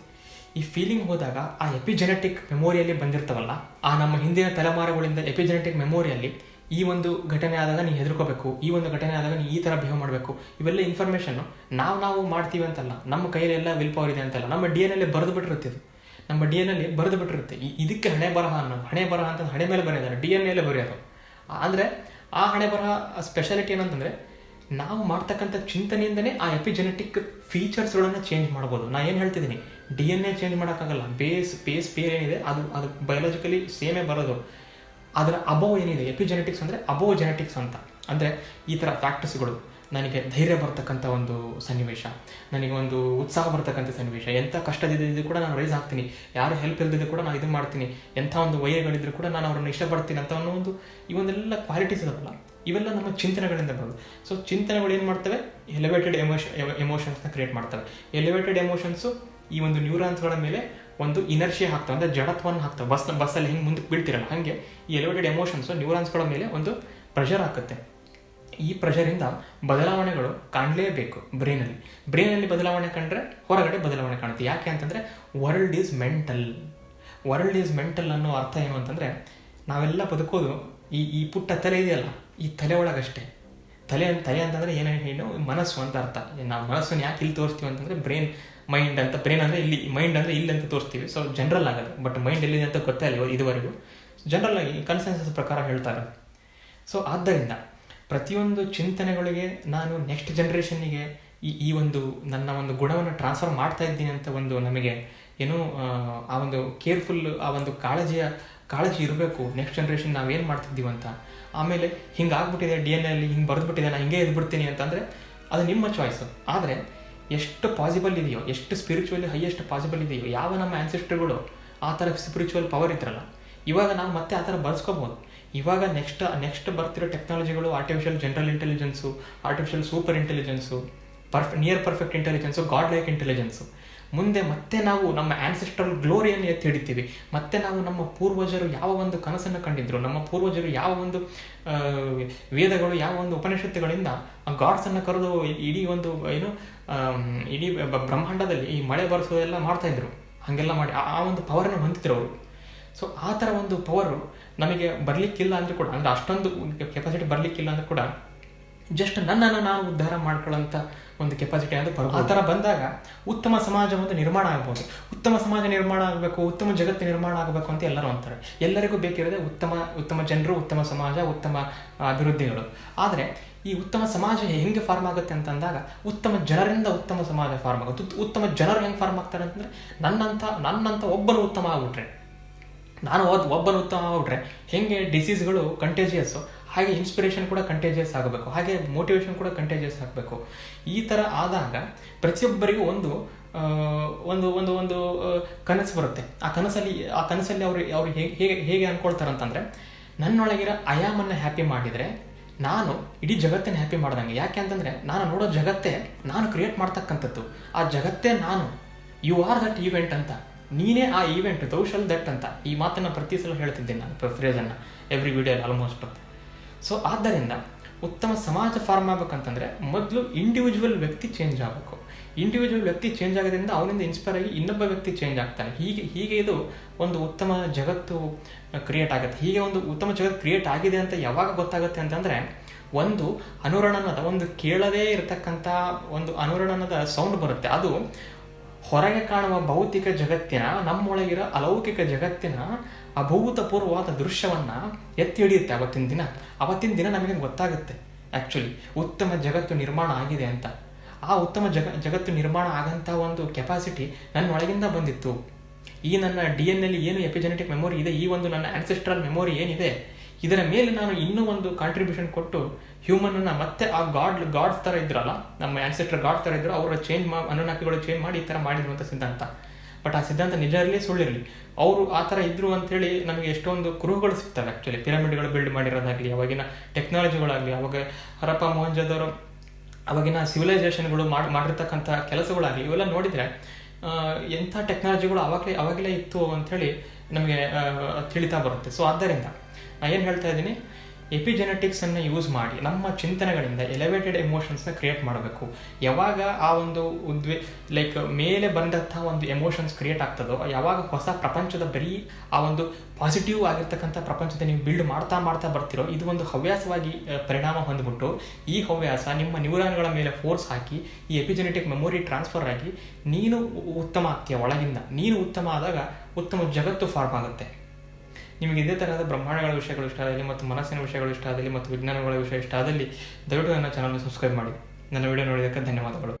ಈ ಫೀಲಿಂಗ್ ಹೋದಾಗ ಆ ಎಪಿಜೆನೆಟಿಕ್ ಮೆಮೊರಿಯಲ್ಲಿ ಬಂದಿರ್ತವಲ್ಲ, ಆ ನಮ್ಮ ಹಿಂದಿನ ತಲೆಮಾರುಗಳಿಂದ ಎಪಿಜೆನೆಟಿಕ್ ಮೆಮೊರಿಯಲ್ಲಿ ಈ ಒಂದು ಘಟನೆ ಆದಾಗ ನೀ ಹೆದರ್ಕೋಬೇಕು, ಈ ಒಂದು ಘಟನೆ ಆದಾಗ ನೀ ಈ ಥರ ಬಿಹೇವ್ ಮಾಡಬೇಕು, ಇವೆಲ್ಲ ಇನ್ಫಾರ್ಮೇಷನ್ನು ನಾವು ನಾವು ಮಾಡ್ತೀವಿ ಅಂತಲ್ಲ, ನಮ್ಮ ಕೈಯಲ್ಲೆಲ್ಲ ವಿಲ್ ಪವರ್ ಇದೆ ಅಂತಲ್ಲ, ನಮ್ಮ ಡಿ ಎನ್ ಅಲ್ಲಿ ಬರೆದು ಬಿಟ್ಟಿರುತ್ತೆ ಇದು. ನಮ್ಮ ಡಿ ಎನ್ ಎಲ್ಲಿ ಬರೆದು ಬಿಟ್ಟಿರುತ್ತೆ. ಇದಕ್ಕೆ ಹಣೆ ಬರಹ ಅನ್ನೋದು, ಹಣೆ ಬರಹ ಅಂತ ಹಣೆ ಮೇಲೆ ಬರೆಯೋದಲ್ಲ ಡಿ ಎನ್ ಎಲ್ಲೇ ಬರೆಯೋದು. ಅಂದರೆ ಆ ಹಣೆ ಬರಹ ಸ್ಪೆಷಾಲಿಟಿ ಏನಂತಂದರೆ ನಾವು ಮಾಡ್ತಕ್ಕಂಥ ಚಿಂತನೆಯಿಂದನೇ ಆ ಎಪಿಜೆನೆಟಿಕ್ ಫೀಚರ್ಸ್ಗಳನ್ನು ಚೇಂಜ್ ಮಾಡ್ಬೋದು. ನಾನು ಏನು ಹೇಳ್ತಿದ್ದೀನಿ? ಡಿ ಎನ್ ಎ ಚೇಂಜ್ ಮಾಡೋಕ್ಕಾಗಲ್ಲ. ಬೇಸ್ ಬೇಸ್ ಪೇರ್ ಏನಿದೆ, ಅದು ಅದು ಬಯಾಲಜಿಕಲಿ ಸೇಮೇ ಬರೋದು. ಅದರ ಅಬೋವ್ ಏನಿದೆ? ಎಪಿಜೆನೆಟಿಕ್ಸ್ ಅಂದರೆ ಅಬೋವ್ ಜೆನೆಟಿಕ್ಸ್ ಅಂತ. ಅಂದರೆ ಈ ಥರ ಫ್ಯಾಕ್ಟರ್ಸ್ಗಳು ನನಗೆ ಧೈರ್ಯ ಬರ್ತಕ್ಕಂಥ ಒಂದು ಸನ್ನಿವೇಶ. ನನಗೆ ಒಂದು ಉತ್ಸಾಹ ಬರ್ತಕ್ಕಂಥ ಸನ್ನಿವೇಶ. ಎಂಥ ಕಷ್ಟದಿದ್ದು ಕೂಡ ನಾನು ರೈಸ್ ಆಗ್ತೀನಿ. ಯಾರು ಹೆಲ್ಪ್ ಇಲ್ದಿದ್ದು ಕೂಡ ನಾನು ಇದು ಮಾಡ್ತೀನಿ. ಎಂಥ ಒಂದು ವಯಗಳಿದ್ರು ಕೂಡ ನಾನು ಅವ್ರನ್ನ ಇಷ್ಟಪಡ್ತೀನಿ ಅಂತ ಅನ್ನೋ ಒಂದು ಈ ಒಂದೆಲ್ಲ ಕ್ವಾಲಿಟೀಸ್ ಇದಾವಲ್ಲ ಇವೆಲ್ಲ ನಮ್ಮ ಚಿಂತನೆಗಳಿಂದ ಬರೋದು. ಸೊ ಚಿಂತನೆಗಳು ಏನು ಮಾಡ್ತವೆ? ಎಲಿವೇಟೆಡ್ ಎಮೋಷನ್ ಎಮೋಷನ್ಸ್ನ ಕ್ರಿಯೇಟ್ ಮಾಡ್ತವೆ. ಎಲಿವೇಟೆಡ್ ಎಮೋಷನ್ಸು ಈ ಒಂದು ನ್ಯೂರಾನ್ಸ್ಗಳ ಮೇಲೆ ಒಂದು ಇನರ್ಷಿ ಹಾಕ್ತವೆ, ಅಂದರೆ ಜಡತ್ವವನ್ನು ಹಾಕ್ತವೆ. ಬಸ್, ಬಸ್ಸಲ್ಲಿ ಹಿಂಗೆ ಮುಂದಕ್ಕೆ ಬೀಳ್ತಿರಲ್ಲ, ಹಾಗೆ ಈ ಎಲಿವೇಟೆಡ್ ಎಮೋಷನ್ಸು ನ್ಯೂರಾನ್ಸ್ಗಳ ಮೇಲೆ ಒಂದು ಪ್ರೆಷರ್ ಹಾಕುತ್ತೆ. ಈ ಪ್ರೆಷರಿಂದ ಬದಲಾವಣೆಗಳು ಕಾಣಲೇಬೇಕು ಬ್ರೈನಲ್ಲಿ. ಬ್ರೈನಲ್ಲಿ ಬದಲಾವಣೆ ಕಂಡ್ರೆ ಹೊರಗಡೆ ಬದಲಾವಣೆ ಕಾಣುತ್ತೆ. ಯಾಕೆ ಅಂತಂದರೆ world is mental world is mental ಅನ್ನೋ ಅರ್ಥ ಏನು ಅಂತಂದರೆ ನಾವೆಲ್ಲ ಬದುಕೋದು ಈ ಈ ಪುಟ್ಟ ತಲೆ ಇದೆಯಲ್ಲ, ಈ ತಲೆ ಒಳಗಷ್ಟೇ. ತಲೆ ತಲೆ ಅಂತಂದರೆ ಏನೇನು ಏನು ಮನಸ್ಸು ಅಂತ ಅರ್ಥ. ನಾವು ಮನಸ್ಸನ್ನು ಯಾಕೆ ಇಲ್ಲಿ ತೋರಿಸ್ತೀವಿ ಅಂತಂದರೆ ಬ್ರೈನ್ ಮೈಂಡ್ ಅಂತ ಬ್ರೈನ್ ಅಂದರೆ ಇಲ್ಲಿ ಮೈಂಡ್ ಅಂದರೆ ಇಲ್ಲಿ ಅಂತ ತೋರಿಸ್ತೀವಿ. ಸೊ ಜನರಲ್ ಆಗೋದು. ಬಟ್ ಮೈಂಡ್ ಎಲ್ಲಿದೆ ಅಂತ ಗೊತ್ತೇ ಇಲ್ಲ ಇದುವರೆಗೂ? ಜನರಲ್ ಆಗಿ ಕನ್ಸೆನ್ಸಸ್ ಪ್ರಕಾರ ಹೇಳ್ತಾರೆ. ಸೊ ಆದ್ದರಿಂದ ಪ್ರತಿಯೊಂದು ಚಿಂತನೆಗಳಿಗೆ ನಾನು ನೆಕ್ಸ್ಟ್ ಜನ್ರೇಷನ್ನಿಗೆ ಈ ಈ ಒಂದು ನನ್ನ ಒಂದು ಗುಣವನ್ನು ಟ್ರಾನ್ಸ್ಫರ್ ಮಾಡ್ತಾ ಇದ್ದೀನಿ ಅಂತ ಒಂದು ನಮಗೆ ಏನು ಆ, ಆ ಒಂದು ಕೇರ್ಫುಲ್ ಆ ಒಂದು ಕಾಳಜಿಯ ಕಾಳಜಿ ಇರಬೇಕು. ನೆಕ್ಸ್ಟ್ ಜನ್ರೇಷನ್ ನಾವೇನು ಮಾಡ್ತಿದ್ದೀವಿ ಅಂತ. ಆಮೇಲೆ ಹಿಂಗೆ ಆಗ್ಬಿಟ್ಟಿದೆ ಡಿ ಎನ್ ಎಲ್ಲಿ ಹಿಂಗೆ ಬರೆದ್ಬಿಟ್ಟಿದೆ ನಾನು ಹಿಂಗೆ ಇದ್ಬಿಡ್ತೀನಿ ಅಂತಂದರೆ ಅದು ನಿಮ್ಮ ಚಾಯ್ಸು ಆದರೆ ಎಷ್ಟು ಪಾಸಿಬಲ್ ಇದೆಯೋ, ಎಷ್ಟು ಸ್ಪಿರಿಚುವಲಿ ಹೈಯೆಸ್ಟ್ ಪಾಸಿಬಲ್ ಇದೆಯೋ, ಯಾವ ನಮ್ಮ ಆನ್ಸೆಸ್ಟರ್ಗಳು ಆ ಥರ ಸ್ಪಿರಿಚುವಲ್ ಪವರ್ ಇದ್ರಲ್ಲ, ಇವಾಗ ನಾವು ಮತ್ತೆ ಆ ಥರ ಬಳಸ್ಕೋಬೋದು. ಇವಾಗ ನೆಕ್ಸ್ಟ್ ನೆಕ್ಸ್ಟ್ ಬರ್ತಿರೋ ಟೆಕ್ನಾಲಜಿಗಳು artificial general intelligence artificial super intelligence perfe near perfect intelligence god like intelligence ಮುಂದೆ ಮತ್ತೆ ನಾವು ನಮ್ಮ ಆನ್ಸೆಸ್ಟರ್ ಗ್ಲೋರಿಯನ್ನು ಎತ್ತಿ ಹಿಡಿತೀವಿ. ಮತ್ತೆ ನಾವು ನಮ್ಮ ಪೂರ್ವಜರು ಯಾವ ಒಂದು ಕನಸನ್ನು ಕಂಡಿದ್ರು, ನಮ್ಮ ಪೂರ್ವಜರು ಯಾವ ಒಂದು ವೇದಗಳು, ಯಾವ ಒಂದು ಉಪನಿಷತ್ತುಗಳಿಂದ ಆ ಗಾಡ್ಸನ್ನು ಕರೆದು ಇಡೀ ಒಂದು, ಏನು ಇಡೀ ಬ್ರಹ್ಮಾಂಡದಲ್ಲಿ ಈ ಮಳೆ ಬರೆಸೋದೆಲ್ಲ ಮಾಡ್ತಾ ಇದ್ರು. ಹಾಗೆಲ್ಲ ಮಾಡಿ, ಆ ಆ ಒಂದು ಪವರನ್ನು ಹೊಂದಿದ್ರು ಅವರು. ಸೊ ಆ ಥರ ಒಂದು ಪವರು ನಮಗೆ ಬರಲಿಕ್ಕಿಲ್ಲ ಅಂದ್ರೆ ಕೂಡ, ಅಂದರೆ ಅಷ್ಟೊಂದು ಕೆಪಾಸಿಟಿ ಬರಲಿಕ್ಕಿಲ್ಲ ಅಂದ್ರೆ ಕೂಡ ಜಸ್ಟ್ ನನ್ನನ್ನು ನಾನು ಉದ್ಧಾರ ಮಾಡ್ಕೊಳ್ಳೋಂಥ ಒಂದು ಕೆಪಾಸಿಟಿ ಅಂತ ಬರಬಹುದು. ಆ ಥರ ಬಂದಾಗ ಉತ್ತಮ ಸಮಾಜ ಒಂದು ನಿರ್ಮಾಣ ಆಗ್ಬೋದು. ಉತ್ತಮ ಸಮಾಜ ನಿರ್ಮಾಣ ಆಗಬೇಕು ಉತ್ತಮ ಜಗತ್ತು ನಿರ್ಮಾಣ ಆಗಬೇಕು ಅಂತ ಎಲ್ಲರೂ ಅಂತಾರೆ. ಎಲ್ಲರಿಗೂ ಬೇಕಿರೋದೇ ಉತ್ತಮ ಉತ್ತಮ ಜನರು ಉತ್ತಮ ಸಮಾಜ ಉತ್ತಮ ಅಭಿವೃದ್ಧಿಗಳು. ಆದರೆ ಈ ಉತ್ತಮ ಸಮಾಜ ಹೆಂಗೆ ಫಾರ್ಮ್ ಆಗುತ್ತೆ ಅಂತ ಅಂದಾಗ ಉತ್ತಮ ಜನರಿಂದ ಉತ್ತಮ ಸಮಾಜ ಫಾರ್ಮ್ ಆಗುತ್ತೆ. ಉತ್- ಉತ್ತಮ ಜನರು ಹೆಂಗೆ ಫಾರ್ಮ್ ಆಗ್ತಾರೆ ಅಂತಂದರೆ ನನ್ನಂಥ ನನ್ನಂಥ ಒಬ್ಬನು ಉತ್ತಮ ಆಗ್ಬಿಟ್ರೆ ನಾನು ಒಬ್ಬನ ಉತ್ತಮ ಆಗ್ಬಿಟ್ರೆ ಹೆಂಗೆ ಡಿಸೀಸ್ಗಳು ಕಂಟೇಜಿಯಸ್ಸು ಹಾಗೆ ಇನ್ಸ್ಪಿರೇಷನ್ ಕೂಡ ಕಂಟೇಜಿಯಸ್ ಆಗಬೇಕು. ಹಾಗೆ ಮೋಟಿವೇಶನ್ ಕೂಡ ಕಂಟೇಜಿಯಸ್ ಆಗಬೇಕು. ಈ ಥರ ಆದಾಗ ಪ್ರತಿಯೊಬ್ಬರಿಗೂ ಒಂದು ಒಂದು ಒಂದು ಒಂದು ಕನಸು ಬರುತ್ತೆ. ಆ ಕನಸಲ್ಲಿ ಆ ಕನಸಲ್ಲಿ ಅವರು, ಅವ್ರು ಹೇಗೆ ಹೇಗೆ ಹೇಗೆ ಅನ್ಕೊಳ್ತಾರೆ ಅಂತಂದರೆ ನನ್ನೊಳಗಿರೋ ಅಯಾಮನ್ನು ಹ್ಯಾಪಿ ಮಾಡಿದರೆ, ನಾನು ಇಡೀ ಜಗತ್ತನ್ನು ಹ್ಯಾಪಿ ಮಾಡ್ದಂಗೆ. ಯಾಕೆ ಅಂತಂದರೆ, ನಾನು ನೋಡೋ ಜಗತ್ತೇ ನಾನು ಕ್ರಿಯೇಟ್ ಮಾಡ್ತಕ್ಕಂಥದ್ದು. ಆ ಜಗತ್ತೇ ನಾನು. ಯು ಆರ್ ದಟ್ ಈವೆಂಟ್ ಅಂತ. ನೀನೇ ಆ ಈವೆಂಟ್ ದೌಶಲ್ ದಟ್ ಅಂತ. ಈ ಮಾತನ್ನು ಪ್ರತಿ ಸಲ ಹೇಳ್ತಿದ್ದೀನಿ ನಾನು ಫ್ರೇಸನ್ನು ಎವ್ರಿ ವಿಡಿಯೋ ಆಲ್ಮೋಸ್ಟ್ ಸೊ ಆದ್ದರಿಂದ ಉತ್ತಮ ಸಮಾಜ ಫಾರ್ಮ್ ಆಗ್ಬೇಕಂತಂದ್ರೆ ಮೊದಲು ಇಂಡಿವಿಜುವಲ್ ವ್ಯಕ್ತಿ ಚೇಂಜ್ ಆಗಬೇಕು. ಇಂಡಿವಿಜುವಲ್ ವ್ಯಕ್ತಿ ಚೇಂಜ್ ಆಗೋದ್ರಿಂದ ಅವನಿಂದ ಇನ್ಸ್ಪೈರ್ ಆಗಿ ಇನ್ನೊಬ್ಬ ವ್ಯಕ್ತಿ ಚೇಂಜ್ ಆಗ್ತಾನೆ. ಹೀಗೆ ಹೀಗೆ ಇದು ಒಂದು ಉತ್ತಮ ಜಗತ್ತು ಕ್ರಿಯೇಟ್ ಆಗುತ್ತೆ. ಹೀಗೆ ಒಂದು ಉತ್ತಮ ಜಗತ್ತು ಕ್ರಿಯೇಟ್ ಆಗಿದೆ ಅಂತ ಯಾವಾಗ ಗೊತ್ತಾಗುತ್ತೆ ಅಂತಂದ್ರೆ ಒಂದು ಅನುರಣನದ, ಒಂದು ಕೇಳದೇ ಇರತಕ್ಕಂಥ ಒಂದು ಅನುರಣನದ ಸೌಂಡ್ ಬರುತ್ತೆ. ಅದು ಹೊರಗೆ ಕಾಣುವ ಭೌತಿಕ ಜಗತ್ತಿನ, ನಮ್ಮೊಳಗಿರೋ ಅಲೌಕಿಕ ಜಗತ್ತಿನ ಅಭೂತಪೂರ್ವವಾದ ದೃಶ್ಯವನ್ನ ಎತ್ತಿ ಹಿಡಿಯುತ್ತೆ ಅವತ್ತಿನ ದಿನ. ಅವತ್ತಿನ ದಿನ ನಮಗೆ ಗೊತ್ತಾಗುತ್ತೆ ಆ್ಯಕ್ಚುಲಿ ಉತ್ತಮ ಜಗತ್ತು ನಿರ್ಮಾಣ ಆಗಿದೆ ಅಂತ. ಆ ಉತ್ತಮ ಜಗ, ಜಗತ್ತು ನಿರ್ಮಾಣ ಆಗಂಥ ಒಂದು ಕೆಪಾಸಿಟಿ ನನ್ನ ಒಳಗಿಂದ ಬಂದಿತ್ತು. ಈ ನನ್ನ ಡಿ ಎನ್ ಏನು ಎಪಿಜೆನೆಟಿಕ್ ಮೆಮೊರಿ ಇದೆ? ಈ ಒಂದು ನನ್ನ ಆನ್ಸೆಸ್ಟ್ರಲ್ ಮೆಮೊರಿ ಏನಿದೆ? ಇದರ ಮೇಲೆ ನಾನು ಇನ್ನೂ ಒಂದು ಕಾಂಟ್ರಿಬ್ಯೂಷನ್ ಕೊಟ್ಟು ಹ್ಯೂಮನ್ನ ಮತ್ತೆ ಆ ಗಾಡ್ ಗಾಡ್ಸ್ ಥರ ಇದ್ರಲ್ಲ, ನಮ್ಮ ಆನ್ಸೆಸ್ಟರ್ ಗಾಡ್ ಥರ ಇದ್ರು ಅವರ ಚೇಂಜ್ ಮಾ ಅನುನಾಕಿಗಳು ಚೇಂಜ್ ಮಾಡಿ ಈ ಥರ ಮಾಡಿದ್ರು ಅಂತ ಸಿದ್ಧಾಂತ. ಬಟ್ ಆ ಸಿದ್ಧಾಂತ ನಿಜ ಇರಲಿ ಸುಳ್ಳಿರಲಿ ಅವರು ಆ ಥರ ಇದ್ರು ಅಂತೇಳಿ ನಮಗೆ ಎಷ್ಟೊಂದು ಕುರುಹುಗಳು ಸಿಗ್ತವೆ ಆ್ಯಕ್ಚುಲಿ ಪಿರಮಿಡ್ಗಳು ಬಿಲ್ಡ್ ಮಾಡಿರೋದಾಗಲಿ, ಅವಾಗಿನ ಟೆಕ್ನಾಲಜಿಗಳಾಗಲಿ ಅವಾಗ ಹರಪ್ಪ ಮೋಹನ್ಜಾದವರು, ಅವಾಗಿನ ಸಿವಿಲೈಸೇಷನ್ಗಳು ಮಾಡಿ, ಮಾಡಿರ್ತಕ್ಕಂಥ ಕೆಲಸಗಳಾಗಲಿ, ಇವೆಲ್ಲ ನೋಡಿದರೆ ಎಂಥ ಟೆಕ್ನಾಲಜಿಗಳು ಅವಾಗಲೇ ಅವಾಗಲೇ ಇತ್ತು ಅಂಥೇಳಿ ನಮಗೆ ತಿಳಿತಾ ಬರುತ್ತೆ. ಸೊ ಆದ್ದರಿಂದ ನಾನು ಏನು ಹೇಳ್ತಾ ಇದ್ದೀನಿ? ಎಪಿಜೆನೆಟಿಕ್ಸನ್ನು ಯೂಸ್ ಮಾಡಿ ನಮ್ಮ ಚಿಂತನೆಗಳಿಂದ ಎಲಿವೇಟೆಡ್ ಎಮೋಷನ್ಸ್ನ ಕ್ರಿಯೇಟ್ ಮಾಡಬೇಕು. ಯಾವಾಗ ಆ ಒಂದು ಉದ್ವೇ ಲೈಕ್ ಮೇಲೆ ಬಂದಂಥ ಒಂದು ಎಮೋಷನ್ಸ್ ಕ್ರಿಯೇಟ್ ಆಗ್ತದೋ, ಯಾವಾಗ ಹೊಸ ಪ್ರಪಂಚದ ಬರೀ ಆ ಒಂದು ಪಾಸಿಟಿವ್ ಆಗಿರ್ತಕ್ಕಂಥ ಪ್ರಪಂಚದ ನೀವು ಬಿಲ್ಡ್ ಮಾಡ್ತಾ ಮಾಡ್ತಾ ಬರ್ತಿರೋ, ಇದು ಒಂದು ಹವ್ಯಾಸವಾಗಿ ಪರಿಣಾಮ ಹೊಂದ್ಬಿಟ್ಟು ಈ ಹವ್ಯಾಸ ನಿಮ್ಮ ನ್ಯೂರಾನ್ಗಳ ಮೇಲೆ ಫೋರ್ಸ್ ಹಾಕಿ, ಈ ಎಪಿಜೆನೆಟಿಕ್ ಮೆಮೊರಿ ಟ್ರಾನ್ಸ್ಫರ್ ಆಗಿ, ನೀನು ಉತ್ತಮ ಆಗ್ತೀಯ ಒಳಗಿಂದ. ನೀನು ಉತ್ತಮ ಆದಾಗ ಉತ್ತಮ ಜಗತ್ತು ಫಾರ್ಮ್ ಆಗುತ್ತೆ. ನಿಮಗೆ ಇದೇ ತರಹದ ಬ್ರಹ್ಮಾಂಡಗಳ ವಿಷಯಗಳು ಇಷ್ಟ ಆದಲ್ಲಿ ಮತ್ತು ಮನಸ್ಸಿನ ವಿಷಯಗಳು ಇಷ್ಟ ಆದಲ್ಲಿ ಮತ್ತು ವಿಜ್ಞಾನಗಳ ವಿಷಯ ಇಷ್ಟ ಆದಲ್ಲಿ ದಯವಿಟ್ಟು ನನ್ನ ಚಾನಲ್ನ ಸಬ್ಸ್ಕ್ರೈಬ್ ಮಾಡಿ. ನನ್ನ ವಿಡಿಯೋ ನೋಡಿದ್ದಕ್ಕೆ ಧನ್ಯವಾದಗಳು.